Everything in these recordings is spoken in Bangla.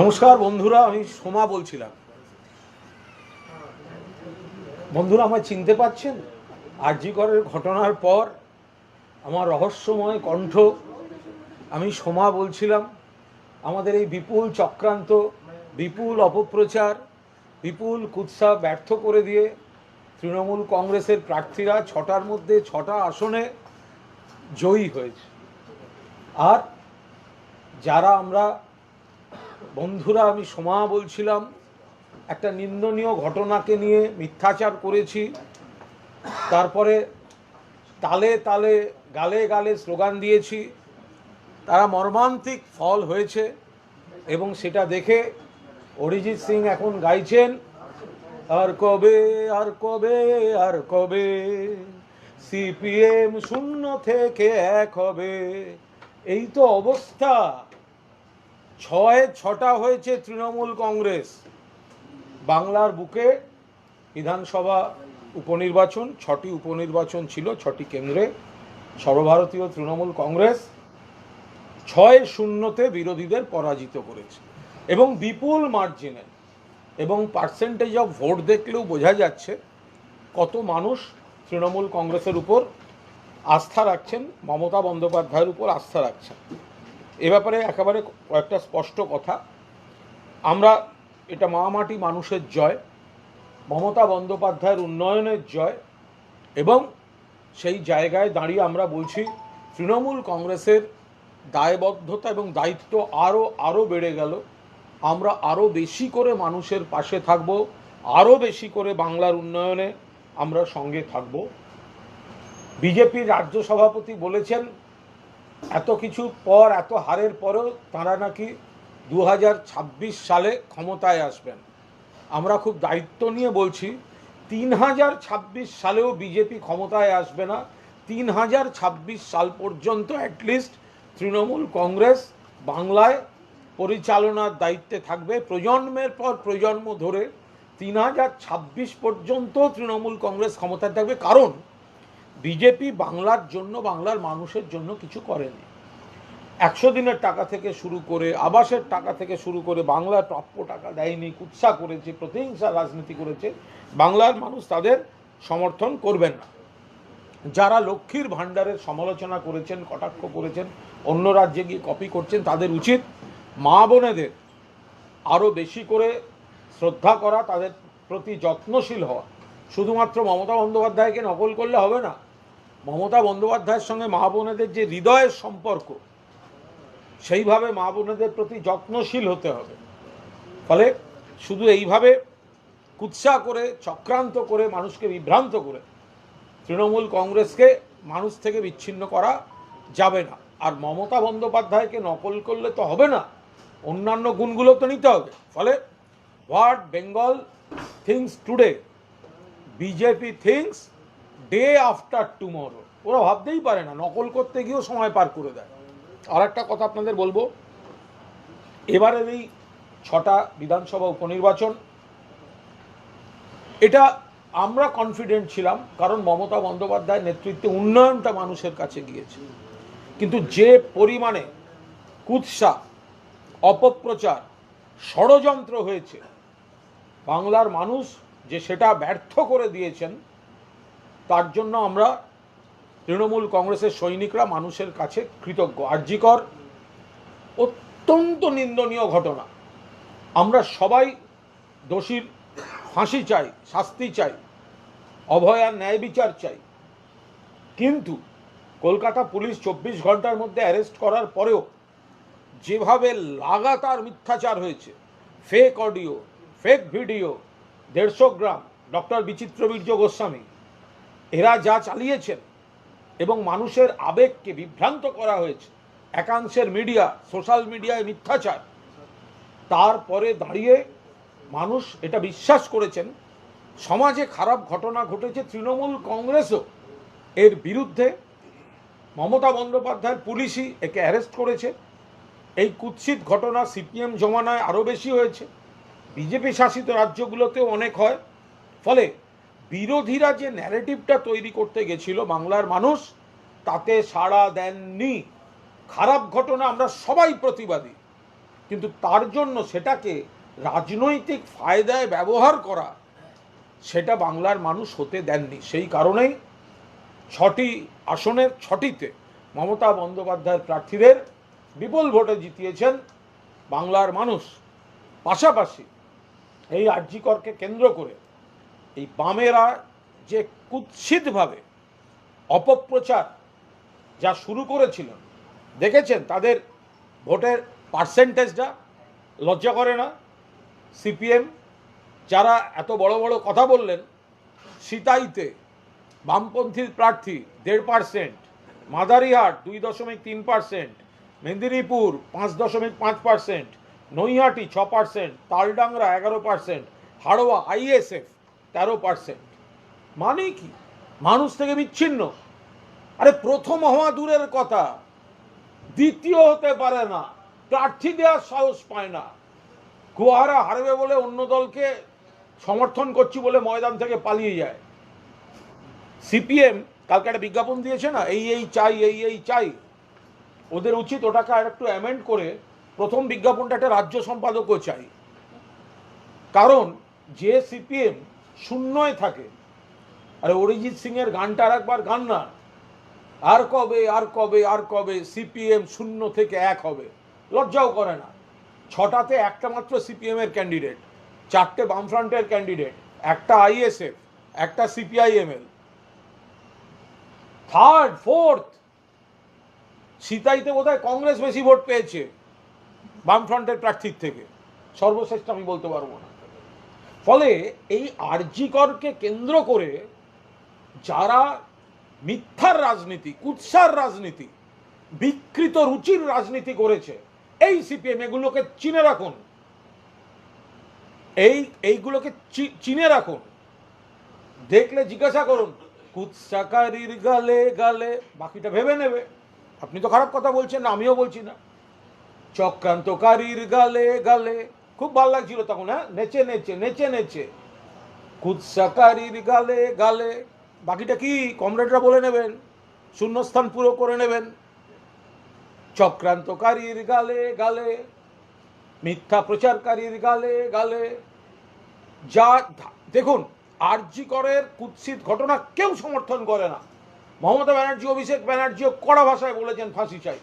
নমস্কার বন্ধুরা, আমি সোমা বলছিলাম। বন্ধুরা, আমায় চিনতে পাচ্ছেন? আরজিকরের ঘটনার পর আমার রহস্যময় কণ্ঠ, আমি সোমা বলছিলাম, আমাদের এই বিপুল চক্রান্ত, বিপুল অপপ্রচার, বিপুল কুৎসা ব্যর্থ করে দিয়ে তৃণমূল কংগ্রেসের প্রার্থীরা ছটার মধ্যে ছটা আসনে জয়ী হয়েছে। আর যারা আমরা বন্ধুরা, আমি সোমা বলছিলাম, একটা নিন্দনীয় ঘটনাকে নিয়ে মিথ্যাচার করেছি। তারপরে তালে তালে, গালে গালে স্লোগান দিয়েছি। তারা মর্মান্তিক ফল হয়েছে এবং সেটা দেখে অরিজিৎ সিং এখন গাইছেন, আর কবে আর কবে আর কবে? সিপিএম শূন্য থেকে এক হবে। এই তো অবস্থা। ছয়, ছটা হয়েছে তৃণমূল কংগ্রেস। বাংলার বুকে বিধানসভা উপনির্বাচন, ছটি উপনির্বাচন ছিল, ছটি কেন্দ্রে সর্বভারতীয় তৃণমূল কংগ্রেস ছয় শূন্যতে বিরোধীদের পরাজিত করেছে। এবং বিপুল মার্জিনে এবং পার্সেন্টেজ অফ ভোট দেখলেও বোঝা যাচ্ছে কত মানুষ তৃণমূল কংগ্রেসের উপর আস্থা রাখছেন, মমতা বন্দ্যোপাধ্যায়ের উপর আস্থা রাখছেন। এ ব্যাপারে একেবারে কয়েকটা স্পষ্ট কথা। আমরা এটা মামাটি মানুষের জয়, মমতা বন্দ্যোপাধ্যায়ের উন্নয়নের জয় এবং সেই জায়গায় দাঁড়িয়ে আমরা বলছি, তৃণমূল কংগ্রেসের দায়বদ্ধতা এবং দায়িত্ব আরও আরও বেড়ে গেল। আমরা আরও বেশি করে মানুষের পাশে থাকব আরও বেশি করে বাংলার উন্নয়নে আমরা সঙ্গে থাকব। বিজেপির রাজ্য সভাপতি বলেছেন এত কিছু পর, এত হারের পরেও তারা নাকি দু হাজার ছাব্বিশ সালে ক্ষমতায় আসবেন। আমরা খুব দায়িত্ব নিয়ে বলছি তিন হাজার ছাব্বিশ সালেও বিজেপি ক্ষমতায় আসবে না। তিন হাজার ছাব্বিশ সাল পর্যন্ত অ্যাটলিস্ট তৃণমূল কংগ্রেস বাংলায় পরিচালনার দায়িত্বে থাকবে। প্রজন্মের পর প্রজন্ম ধরে তিন হাজার ছাব্বিশ পর্যন্ত তৃণমূল কংগ্রেস ক্ষমতায় থাকবে। কারণ বিজেপি বাংলার জন্য, বাংলার মানুষের জন্য কিছু করেনি। একশো দিনের টাকা থেকে শুরু করে, আবাসের টাকা থেকে শুরু করে বাংলার প্রাপ্য টাকা দেয়নি, কুৎসা করেছে, প্রতিহিংসা রাজনীতি করেছে, বাংলার মানুষ তাদের সমর্থন করবেন না। যারা লক্ষ্মীর ভাণ্ডারের সমালোচনা করেছেন, কটাক্ষ করেছেন, অন্য রাজ্যে গিয়ে কপি করছেন, তাদের উচিত মা বোনেদের আরও বেশি করে শ্রদ্ধা করা, তাদের প্রতি যত্নশীল হওয়া। শুধুমাত্র মমতা বন্দ্যোপাধ্যায়কে নকল করলে হবে না। মমতা বন্দ্যোপাধ্যায়ের সঙ্গে মা বোনেদের যে হৃদয়ের সম্পর্ক, সেইভাবে মা বোনেদের প্রতি যত্নশীল হতে হবে। ফলে শুধু এইভাবে কুৎসা করে, চক্রান্ত করে, মানুষকে বিভ্রান্ত করে তৃণমূল কংগ্রেসকে মানুষ থেকে বিচ্ছিন্ন করা যাবে না। আর মমতা বন্দ্যোপাধ্যায়কে নকল করলে তো হবে না। অন্যান্য গুণগুলো তো নিতে হবে। ফলে what Bengal thinks today, BJP thinks day after tomorrow ওরা ভাবতেই পারে না, নকল করতে গিয়েও সময় পার করে দেয়। আর একটা কথা আপনাদের বলব, এবারের এই ছটা বিধানসভা উপনির্বাচন, এটা আমরা কনফিডেন্ট ছিলাম, কারণ মমতা বন্দ্যোপাধ্যায়ের নেতৃত্বে উন্নয়নটা মানুষের কাছে গিয়েছে। কিন্তু যে পরিমাণে কুৎসা, অপপ্রচার, ষড়যন্ত্র হয়েছে, বাংলার মানুষ যে সেটা ব্যর্থ করে দিয়েছেন তার জন্য আমরা তৃণমূল কংগ্রেসের সৈনিকরা মানুষের কাছে কৃতজ্ঞ। আর্যিকর অত্যন্ত নিন্দনীয় ঘটনা। আমরা সবাই দোষীর ফাঁসি চাই, শাস্তি চাই অভয়ার ন্যায় বিচার চাই। কিন্তু কলকাতা পুলিশ চব্বিশ ঘণ্টার মধ্যে অ্যারেস্ট করার পরেও যেভাবে লাগাতার মিথ্যাচার হয়েছে ফেক অডিও ফেক ভিডিও দেড়শো গ্রাম, ডক্টর বিচিত্রবীর্য গোস্বামী এরা যা চালিয়েছেন এবং মানুষের আবেগকে বিভ্রান্ত করা হয়েছে, একাংশের মিডিয়া সোশ্যাল মিডিয়ায় মিথ্যাচার, তারপরে দাঁড়িয়ে মানুষ এটা বিশ্বাস করেছেন, সমাজে খারাপ ঘটনা ঘটেছে তৃণমূল কংগ্রেসও। এর বিরুদ্ধে মমতা বন্দ্যোপাধ্যায়ের পুলিশই একে অ্যারেস্ট করেছে। এই কুৎসিত ঘটনা সিপিএম জমানায় আরও বেশি হয়েছে। বিজেপি শাসিত রাজ্যগুলোতেও অনেক হয়। ফলে বিরোধীরা যে ন্যারেটিভটা তৈরি করতে গেছিল বাংলার মানুষ, তাতে সাড়া দেননি। খারাপ ঘটনা আমরা সবাই প্রতিবাদী। কিন্তু তার জন্য সেটাকে রাজনৈতিক ফায়দায় ব্যবহার করা, সেটা বাংলার মানুষ হতে দেননি। সেই কারণেই ছটি আসনের ছটিতে মমতা বন্দ্যোপাধ্যায়ের প্রার্থীদের বিপুল ভোটে জিতিয়েছেন বাংলার মানুষ। পাশাপাশি এই আর্যিকরকে কেন্দ্র করে এই বামেরা যে কুৎসিতভাবে অপপ্রচার যা শুরু করেছিলেন দেখেছেন? তাদের ভোটের পার্সেন্টেজটা লজ্জা করে না? সিপিএম যারা এত বড় বড় কথা বললেন, সিতাইতে বামপন্থী প্রার্থী দেড় পার্সেন্ট, মাদারিহাট দুই দশমিক তিন পার্সেন্ট, মেদিনীপুর পাঁচ দশমিক পাঁচ পার্সেন্ট, নৈহাটি ছ পার্সেন্ট, তালডাংরা এগারো পার্সেন্ট, হাড়োয়া, আইএসএফ তেরো পার্সেন্ট মানে কি? মানুষ থেকে বিচ্ছিন্ন। আরে প্রথম হওয়া দূরের কথা। দ্বিতীয় হতে পারে না। প্রার্থী দেওয়ার সাহস পায় না। গোহারা হারবে বলে অন্য দলকে সমর্থন করছি বলে ময়দান থেকে পালিয়ে যায়। সিপিএম কালকে একটা বিজ্ঞাপন দিয়েছে না? এই এই চাই, এই এই চাই। ওদের উচিত ওটাকে আর একটু অ্যামেন্ড করে প্রথম বিজ্ঞাপনটা একটা রাজ্য সম্পাদকও চাই। কারণ যে সিপিএম শূন্যয় থাকে। আর অরিজিৎ সিং এর গানটা আর একবার গান না। আর কবে আর কবে আর কবে সিপিএম শূন্য থেকে এক হবে? লজ্জাও করে না। ছটাতে একটা মাত্র সিপিএম এর ক্যান্ডিডেট চারটে বামফ্রন্টের ক্যান্ডিডেট একটা আইএসএফ একটা সিপিআইএমএল থার্ড ফোর্থ সিতাইতে বোধহয় কংগ্রেস বেশি ভোট পেয়েছে বামফ্রন্টের প্রার্থীর থেকে। সর্বশ্রেষ্ঠ আমি বলতে পারব না। ফলে এই আরজিকরকে কেন্দ্র করে যারা মিথ্যার রাজনীতি, কুৎসার রাজনীতি, বিকৃত রুচির রাজনীতি করেছে, এই সিপিএম এগুলোকে চিনে রাখুন। এই, এইগুলোকে চিনে রাখুন। দেখলে জিজ্ঞাসা করুন, কুৎসাকারীর গালে গালে, বাকিটা ভেবে নেবে। আপনি তো খারাপ কথা বলছেন না আমিও বলছি না। চক্রান্তকারীর গালে গালে খুব ভালো লাগছিল তখন হ্যাঁ? নেচে নেচে নেচে নেচে। কুৎসাকারীর গালে গালে। বাকিটা কি? কমরেডরা বলে নেবেন। শূন্যস্থান পুরো করে নেবেন। চক্রান্তকারীর গালে গালে। মিথ্যা প্রচারকারীর গালে গালে। যা দেখুন, আরজি করের কুৎসিত ঘটনা কেউ সমর্থন করে না। মমতা ব্যানার্জি, অভিষেক ব্যানার্জিও কড়া ভাষায় বলেছেন ফাঁসি চাই।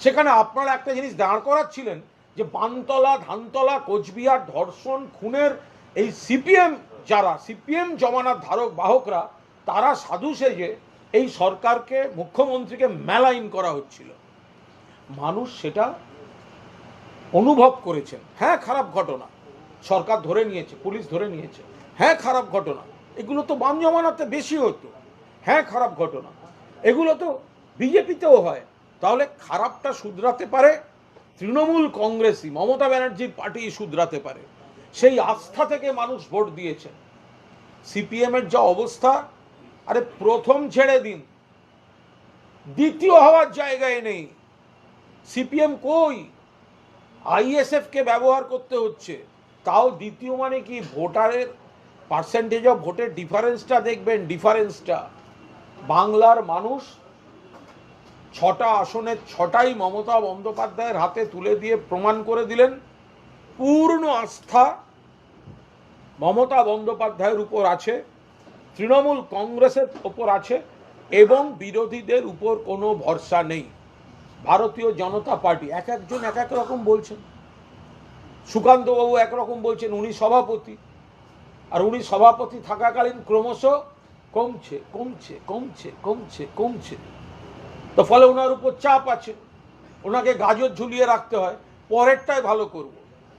সেখানে আপনারা একটা জিনিস দাঁড় করাচ্ছিলেন যে বানতলা, ধানতলা, কোচবিহার, ধর্ষণ, খুনের এই সিপিএম যারা, সিপিএম জমানার ধারক, বাহকরা, তারা সাধু সেজে এই সরকারকে, মুখ্যমন্ত্রীকে মেলাইন করা হচ্ছিল। মানুষ সেটা অনুভব করেছেন। হ্যাঁ খারাপ ঘটনা। সরকার ধরে নিয়েছে, পুলিশ ধরে নিয়েছে। হ্যাঁ খারাপ ঘটনা। এগুলো তো বাম জমানাতে বেশি হতো। হ্যাঁ খারাপ ঘটনা। এগুলো তো বিজেপিতেও হয়। তাহলে খারাপটা শুধরাতে পারে তৃণমূল কংগ্রেসই মমতা ব্যানার্জির পার্টি শুধরাতে পারে। সেই আস্থা থেকে মানুষ ভোট দিয়েছে। সিপিএমের যা অবস্থা, আরে প্রথম ছেড়ে দিন। দ্বিতীয় হওয়ার জায়গায় নেই। সিপিএম কই? আইএসএফকে ব্যবহার করতে হচ্ছে। তাও দ্বিতীয় মানে কি? ভোটারের পার্সেন্টেজ অফ ভোটের ডিফারেন্সটা দেখবেন ডিফারেন্সটা বাংলার মানুষ ছটা আসনের ছটাই মমতা বন্দ্যোপাধ্যায়ের হাতে তুলে দিয়ে প্রমাণ করে দিলেন। পূর্ণ আস্থা মমতা বন্দ্যোপাধ্যায়ের উপর আছে, তৃণমূল কংগ্রেসের উপর আছে, এবং বিরোধীদের উপর কোনো ভরসা নেই। ভারতীয় জনতা পার্টি, এক একজন এক এক রকম বলছেন। সুকান্তবাবু একরকম বলছেন, উনি সভাপতি। আর উনি সভাপতি থাকাকালীন ক্রমশ কমছে কমছে কমছে কমছে কমছে। তো ফলে ওনার উপর চাপ আছে। ওনাকে গাজর ঝুলিয়ে রাখতে হয়। পরেরটাই ভালো করব।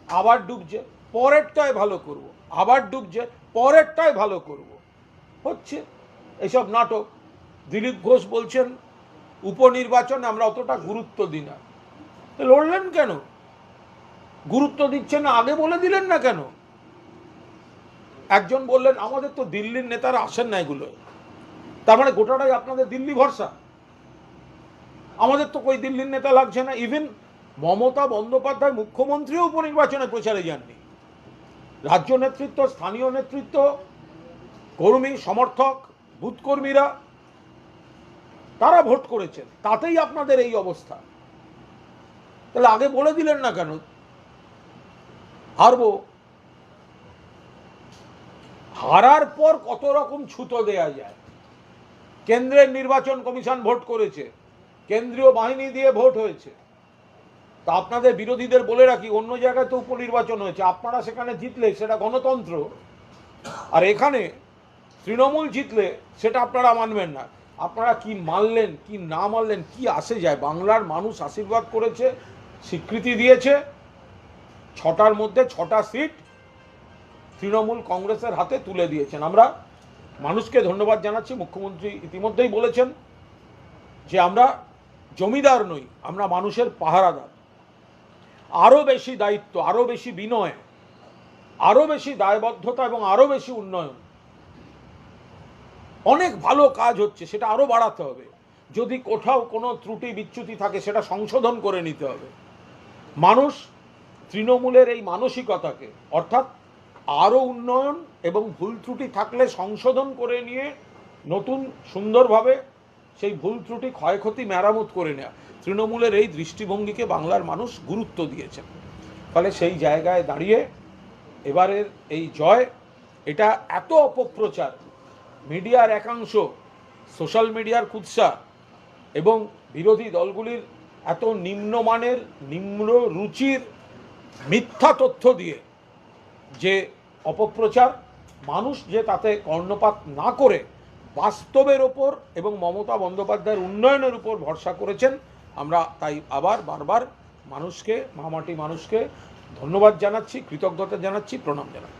আবার ডুবছে। পরেরটাই ভালো করব। আবার ডুবছে। পরেরটাই ভালো করব। হচ্ছে এসব নাটক। দিলীপ ঘোষ বলছেন, উপনির্বাচনে আমরা অতটা গুরুত্ব দিই না। লড়লেন কেন? গুরুত্ব দিচ্ছেন না, আগে বলে দিলেন না কেন? একজন বললেন, আমাদের তো দিল্লির নেতারা আসেন না এগুলো তার মানে গোটাটাই আপনাদের দিল্লি ভরসা? আমাদের তো কই দিল্লির নেতা লাগছে না। ইভেন মমতা বন্দ্যোপাধ্যায় মুখ্যমন্ত্রীও উপনির্বাচনে প্রচারে যাননি। রাজ্য নেতৃত্ব, স্থানীয় নেতৃত্ব, কর্মী, সমর্থক, বুথকর্মীরা, তারা ভোট করেছেন। তাতেই আপনাদের এই অবস্থা। তাহলে আগে বলে দিলেন না কেন? হারবো। হারার পর কত রকম ছুতো দেয়া যায়? কেন্দ্রের নির্বাচন কমিশন ভোট করেছে। কেন্দ্রীয় বাহিনী দিয়ে ভোট হয়েছে। তা আপনাদের বিরোধীদের বলে রাখি, অন্য জায়গায় তো উপনির্বাচন হয়েছে। আপনারা সেখানে জিতলে সেটা গণতন্ত্র। আর এখানে তৃণমূল জিতলে সেটা আপনারা মানবেন না। আপনারা কি মানলেন, কি না মানলেন, কি আসে যায়? বাংলার মানুষ আশীর্বাদ করেছে, স্বীকৃতি দিয়েছে। ছটার মধ্যে ছটা সিট তৃণমূল কংগ্রেসের হাতে তুলে দিয়েছেন। আমরা মানুষকে ধন্যবাদ জানাচ্ছি। মুখ্যমন্ত্রী ইতিমধ্যেই বলেছেন যে আমরা জমিদার নই, আমরা মানুষের পাহারাদার। আরও বেশি দায়িত্ব আরও বেশি বিনয় আরও বেশি দায়বদ্ধতা এবং আরও বেশি উন্নয়ন। অনেক ভালো কাজ হচ্ছে, সেটা আরও বাড়াতে হবে। যদি কোথাও কোনো ত্রুটি, বিচ্যুতি থাকে, সেটা সংশোধন করে নিতে হবে। মানুষ তৃণমূলের এই মানসিকতাকে, অর্থাৎ আরও উন্নয়ন এবং ভুল ত্রুটি থাকলে সংশোধন করে নিয়ে নতুন, সুন্দরভাবে সেই ভুল ত্রুটি, ক্ষয়ক্ষতি মেরামত করে নেওয়া তৃণমূলের এই দৃষ্টিভঙ্গিকে বাংলার মানুষ গুরুত্ব দিয়েছেন। ফলে সেই জায়গায় দাঁড়িয়ে এবারের এই জয়, এটা এত অপপ্রচার। মিডিয়ার একাংশ, সোশ্যাল মিডিয়ার কুৎসা এবং বিরোধী দলগুলির এত নিম্নমানের, নিম্ন রুচির, মিথ্যা তথ্য দিয়ে যে অপপ্রচার, মানুষ যে তাতে কর্ণপাত না করে বাস্তবের ওপর এবং মমতা বন্দ্যোপাধ্যায়ের উন্নয়নের উপর ভরসা করেছেন। আমরা তাই আবার বারবার মানুষকে, মহামাটি মানুষকে ধন্যবাদ জানাচ্ছি, কৃতজ্ঞতা জানাচ্ছি, প্রণাম জানাচ্ছি।